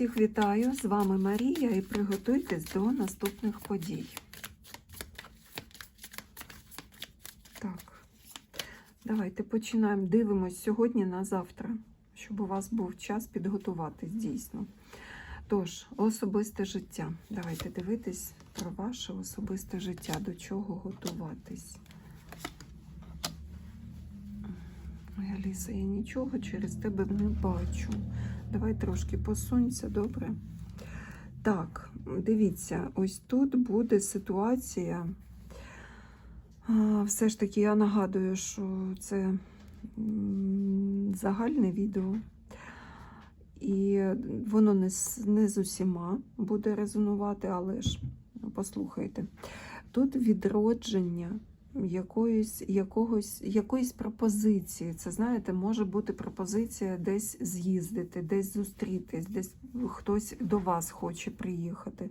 Всіх вітаю! З вами Марія і приготуйтесь до наступних подій. Так, давайте починаємо. Дивимось сьогодні на завтра, щоб у вас був час підготуватись дійсно. Тож, особисте життя. Давайте дивитись про ваше особисте життя, до чого готуватись. Ой, Аліса, я нічого через тебе не бачу. Давай трошки посунься, добре? Так, дивіться, ось тут буде ситуація. Все ж таки, я нагадую, що це загальне відео, і воно не, з- не з усіма буде резонувати, але ж ну, послухайте. Тут відродження якоїсь, якогось, якоїсь пропозиції. Це, знаєте, може бути пропозиція десь з'їздити, десь зустрітись, десь хтось до вас хоче приїхати,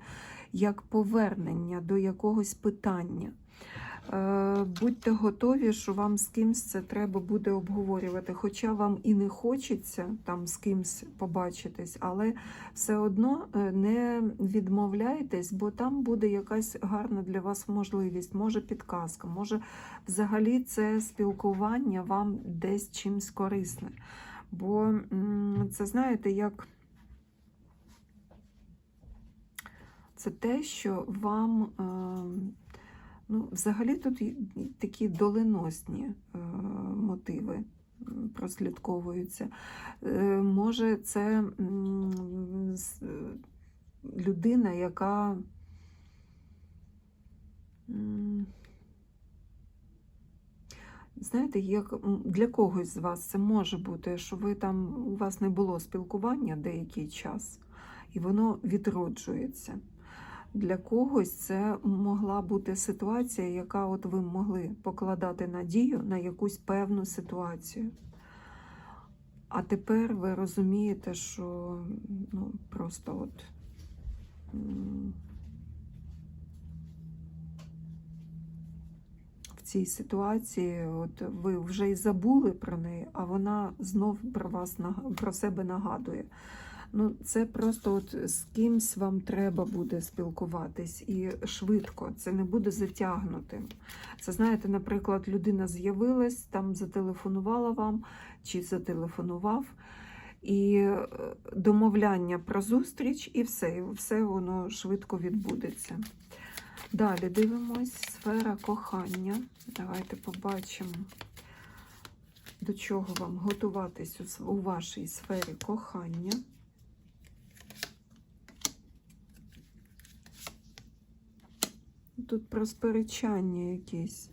як повернення до якогось питання. Е, Будьте готові, що вам з кимсь це треба буде обговорювати. Хоча вам і не хочеться там з кимсь побачитись, але все одно е, не відмовляйтесь, бо там буде якась гарна для вас можливість, може підказка, може взагалі це спілкування вам десь чимсь корисне. Бо це знаєте, як це те, що вам. Ну, взагалі тут такі доленосні е, мотиви прослідковуються. Е, може, це людина, яка знаєте, як для когось з вас це може бути, що ви там у вас не було спілкування деякий час, і воно відроджується. Для когось це могла бути ситуація, яка от ви могли покладати надію на якусь певну ситуацію. А тепер ви розумієте, що ну, просто от. В цій ситуації от ви вже й забули про неї, а вона знов про вас про себе нагадує. Ну, це просто от з кимсь вам треба буде спілкуватись і швидко, це не буде затягнутим. Це знаєте, наприклад, людина з'явилась, там зателефонувала вам чи зателефонував, і е, домовляння про зустріч, і все, і все воно швидко відбудеться. Далі дивимось сфера кохання. Давайте побачимо, до чого вам готуватись у вашій сфері кохання. Тут про сперечання якісь.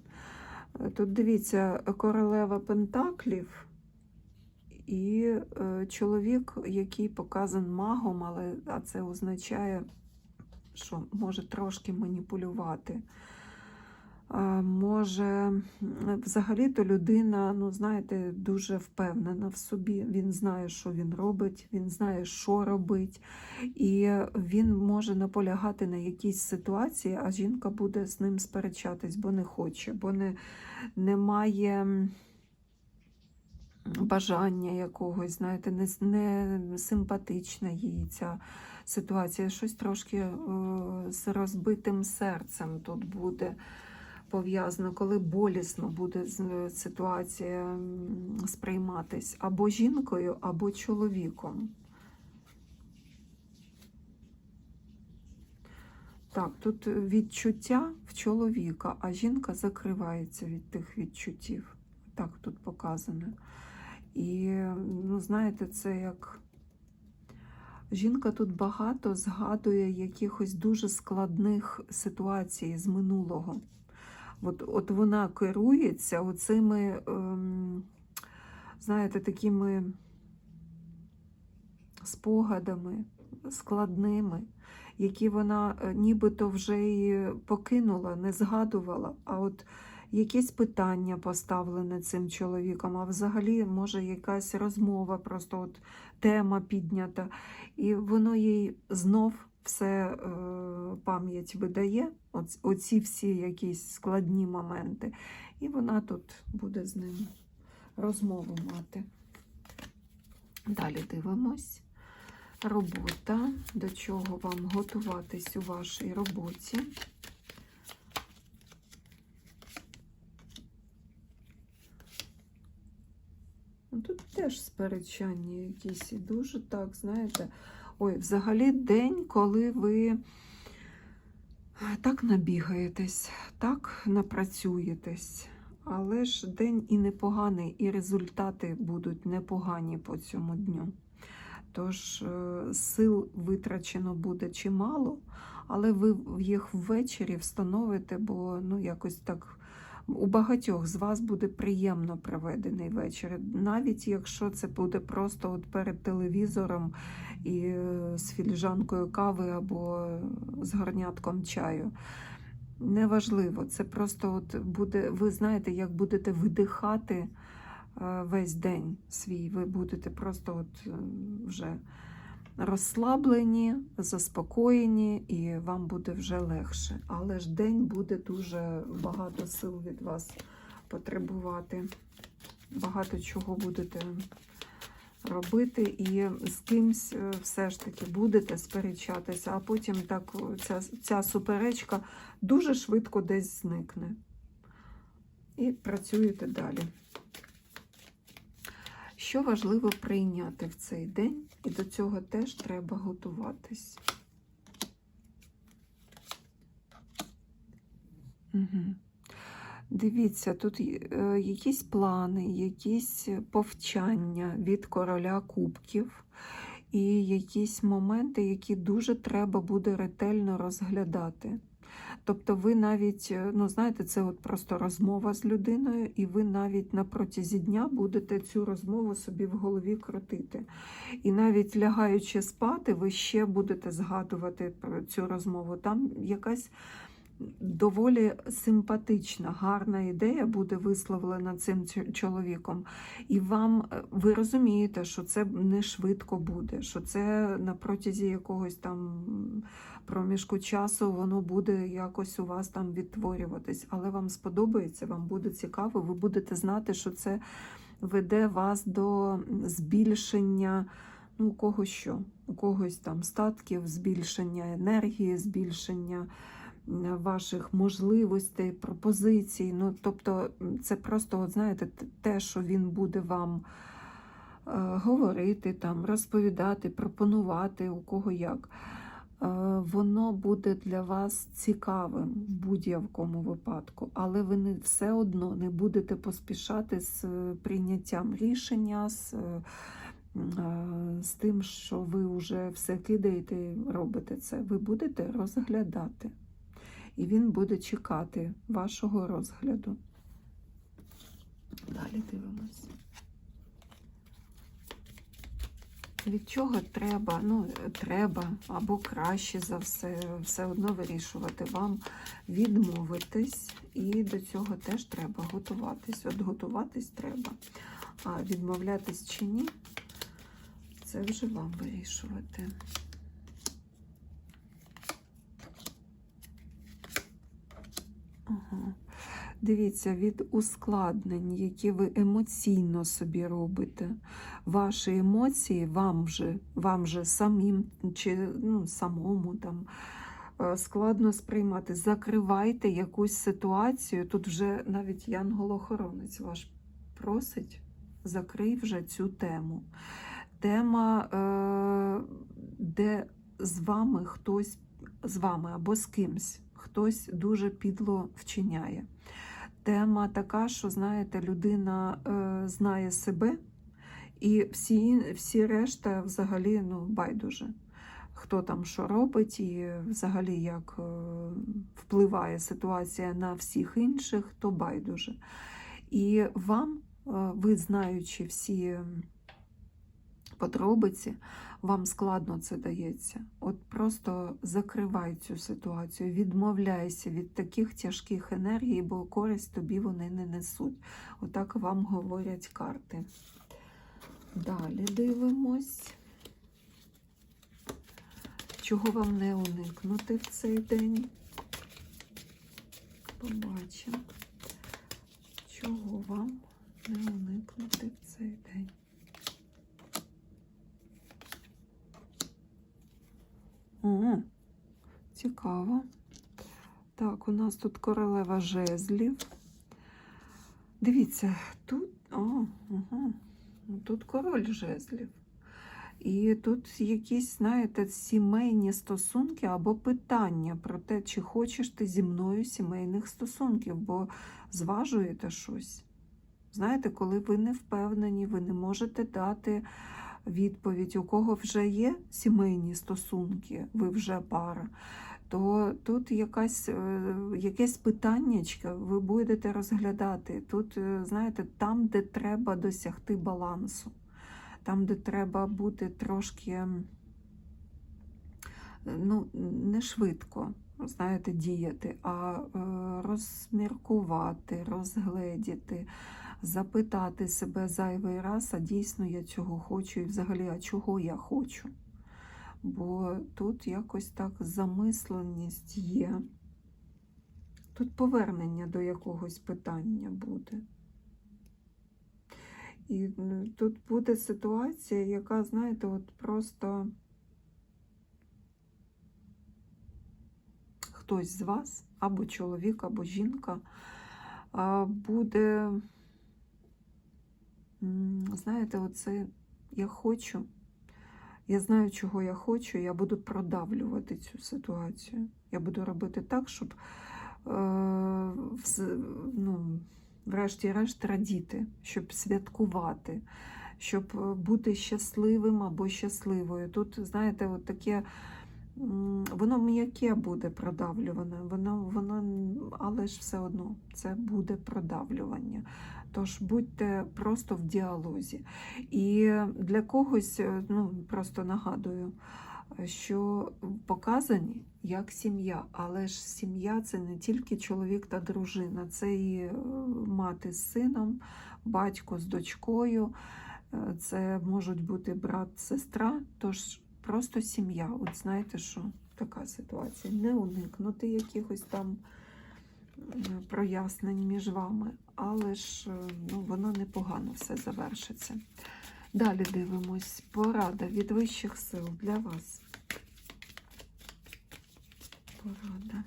Е, Тут дивіться, королева Пентаклів і е, чоловік, який показан магом, але а це означає, що може трошки маніпулювати. Може, взагалі-то людина, ну, знаєте, дуже впевнена в собі. Він знає, що він робить, він знає, що робить, і він може наполягати на якійсь ситуації, а жінка буде з ним сперечатись, бо не хоче, бо не, не має бажання якогось, знаєте, не, не симпатична їй ця ситуація. Щось трошки е, з розбитим серцем тут буде пов'язано, коли болісно буде ситуація сприйматись або жінкою, або чоловіком. Так, тут відчуття в чоловіка, а жінка закривається від тих відчуттів. Так тут показано. І, ну, знаєте, це як жінка тут багато згадує якихось дуже складних ситуацій з минулого. От, от вона керується оцими, ем, знаєте, такими спогадами складними, які вона е, нібито вже і покинула, не згадувала. А от якесь питання поставлене цим чоловіком, а взагалі, може, якась розмова, просто от тема піднята, і воно їй знов все е, пам'ять видає, оц- оці всі якісь складні моменти, і вона тут буде з ним розмову мати. Далі дивимось. Робота, до чого вам готуватись у вашій роботі. Тут теж сперечання якісь і дуже так, знаєте. Ой, взагалі день, коли ви так набігаєтесь, так напрацюєтесь. Але ж день і непоганий, і результати будуть непогані по цьому дню. Тож е, сил витрачено буде чимало, але ви їх ввечері встановите, бо ну, якось так у багатьох з вас буде приємно проведений вечір. Навіть якщо це буде просто от перед телевізором і е, з філіжанкою кави або з горнятком чаю. Неважливо, це просто от буде, ви знаєте, як будете видихати е, весь день свій, ви будете просто от е, вже розслаблені, заспокоєні, і вам буде вже легше. Але ж день буде дуже багато сил від вас потребувати. Багато чого будете робити, і з кимсь е, все ж таки будете сперечатися, а потім так ця, ця суперечка дуже швидко десь зникне. І працюєте далі. Що важливо прийняти в цей день, і до цього теж треба готуватись. Угу. Дивіться, тут е, якісь плани, якісь повчання від короля кубків, і якісь моменти, які дуже треба буде ретельно розглядати. Тобто, ви навіть, е, ну знаєте, це от просто розмова з людиною, і ви навіть на протязі дня будете цю розмову собі в голові крутити. І навіть лягаючи спати, ви ще будете згадувати про цю розмову. Там якась доволі симпатична, гарна ідея буде висловлена цим чоловіком. І вам е, ви розумієте, що це не швидко буде, що це на протязі якогось там проміжку часу воно буде якось у вас там відтворюватись. Але вам сподобається, вам буде цікаво, ви будете знати, що це веде вас до збільшення. Ну, у когось що? У когось там статків, збільшення енергії, збільшення ваших можливостей, пропозицій. Ну, тобто, це просто, от, знаєте, те, що він буде вам е, говорити, там, розповідати, пропонувати, у кого як. Е, Воно буде для вас цікавим в будь-якому випадку, але ви не все одно не будете поспішати з прийняттям рішення, з, е, з тим, що ви вже все кидаєте робите це. Ви будете розглядати. І він буде чекати вашого розгляду. Далі дивимося. Від чого треба, ну, треба, або краще за все, все одно вирішувати вам відмовитись, і до цього теж треба готуватись. От готуватись треба. А відмовлятись чи ні, це вже вам вирішувати. Дивіться, від ускладнень, які ви емоційно собі робите, ваші емоції вам вже, вам вже самим чи ну, самому там е, складно сприймати. Закривайте якусь ситуацію. Тут вже навіть Янгол-охоронець ваш просить, закрий вже цю тему. Тема, е, де з вами хтось з вами або з кимсь. Хтось дуже підло вчиняє. Тема така, що, знаєте, людина е, знає себе, і всі, всі решта взагалі ну, байдуже. Хто там що робить, і взагалі як е, впливає ситуація на всіх інших, то байдуже. І вам, е, ви знаючи всі подробиці, вам складно це дається. От просто закривай цю ситуацію, відмовляйся від таких тяжких енергій, бо користь тобі вони не несуть. Отак вам говорять карти. Далі дивимось. Чого вам не уникнути в цей день? Побачимо. Чого вам не уникнути в цей день? О, цікаво. Так, у нас тут королева жезлів. Дивіться, тут, о, угу. тут король жезлів. І тут якісь, знаєте, сімейні стосунки або питання про те, чи хочеш ти зі мною сімейних стосунків, бо зважуєте щось. Знаєте, коли ви не впевнені, ви не можете дати відповідь, у кого вже є сімейні стосунки, ви вже пара, то тут якась, е, якесь питаннячко ви будете розглядати. Тут, е, знаєте, там, де треба досягти балансу, там, де треба бути трошки ну, не швидко. Знаєте, діяти, а е, розміркувати, розгледіти, запитати себе зайвий раз, а дійсно я цього хочу, і взагалі, а чого я хочу. Бо тут якось так замисленість є. Тут повернення до якогось питання буде. І тут буде ситуація, яка, знаєте, от просто хтось з вас, або чоловік, або жінка, буде, знаєте, оце я хочу, я знаю, чого я хочу, я буду продавлювати цю ситуацію. Я буду робити так, щоб е, ну, врешті-решт радіти, щоб святкувати, щоб е, бути щасливим або щасливою. Тут, знаєте, от таке. Воно м'яке буде продавлюване, воно, воно, але ж все одно це буде продавлювання. Тож будьте просто в діалозі. І для когось, е, ну просто нагадую, що показані як сім'я, але ж сім'я це не тільки чоловік та дружина, це і е, мати з сином, батько з дочкою, е, це можуть бути брат, сестра. Тож просто сім'я. От знаєте, що така ситуація. Не уникнути якихось там прояснень між вами, але ж е, ну, воно непогано все завершиться. Далі дивимось. Порада від вищих сил для вас. Порада.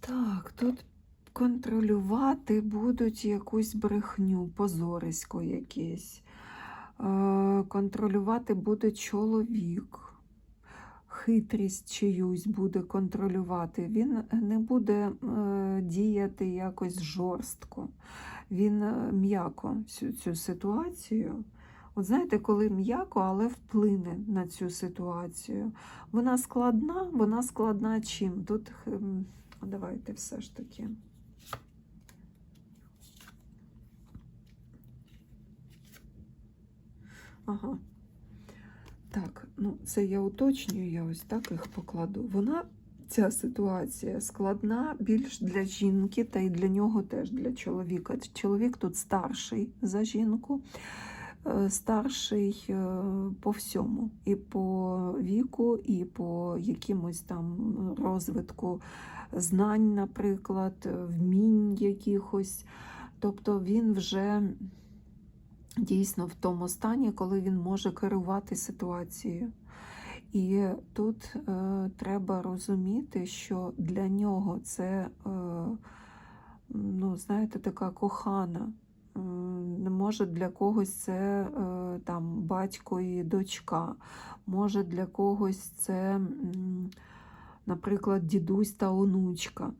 Так, тут контролювати будуть якусь брехню, позорисько якесь. Е, контролювати буде чоловік, хитрість чиюсь буде контролювати. Він не буде е, діяти якось жорстко. Він е, м'яко цю, цю ситуацію. От знаєте, коли м'яко, але вплине на цю ситуацію. Вона складна, вона складна чим? Тут давайте все ж таки. Ага. Так, ну це я уточнюю, я ось так їх покладу. Вона, ця ситуація складна більш для жінки, та й для нього теж для чоловіка. Чоловік тут старший за жінку, е, старший е, по всьому, і по віку, і по якимось там розвитку знань, наприклад, вмінь якихось. Тобто він вже дійсно в тому стані, коли він може керувати ситуацією. І тут е, треба розуміти, що для нього це, е, ну, знаєте, така кохана. Е, може для когось це е, там батько і дочка, може для когось це, наприклад, дідусь та онучка.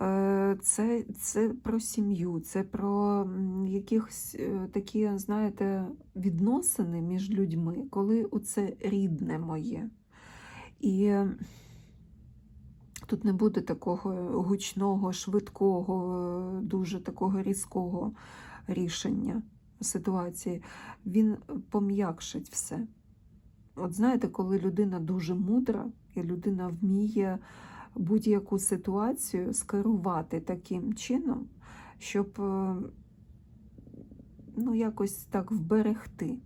Е, Це, це про сім'ю, це про якісь е, такі, знаєте, відносини між людьми, коли оце рідне моє. І тут не буде такого гучного, швидкого, дуже такого різкого рішення ситуації. Він пом'якшить все. От знаєте, коли людина дуже мудра, і людина вміє будь-яку ситуацію скерувати таким чином, щоб е, ну, якось так вберегти.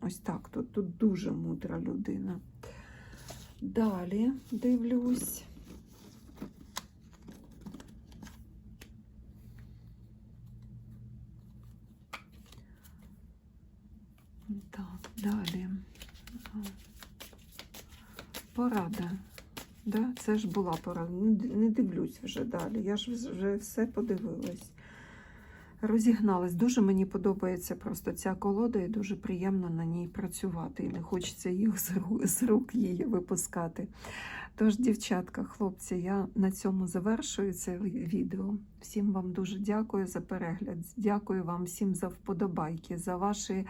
Ось так тут, тут дуже мудра людина. Далі дивлюсь. Так, далі е, порада. Це ж була порада. Не дивлюсь вже далі. Я ж вже все подивилась. Розігналась. Дуже мені подобається просто ця колода, і дуже приємно на ній працювати. І не хочеться їх з рук її випускати. Тож, дівчатка, хлопці, я на цьому завершую це відео. Всім вам дуже дякую за перегляд. Дякую вам всім за вподобайки, за ваші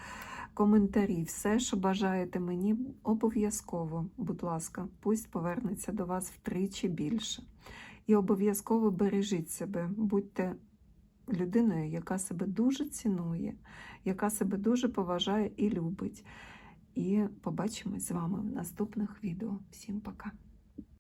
коментарі. Все, що бажаєте мені, обов'язково, будь ласка, пусть повернеться до вас втричі більше. І обов'язково бережіть себе, будьте людиною, яка себе дуже цінує, яка себе дуже поважає і любить. І побачимось з вами в наступних відео. Всім пока!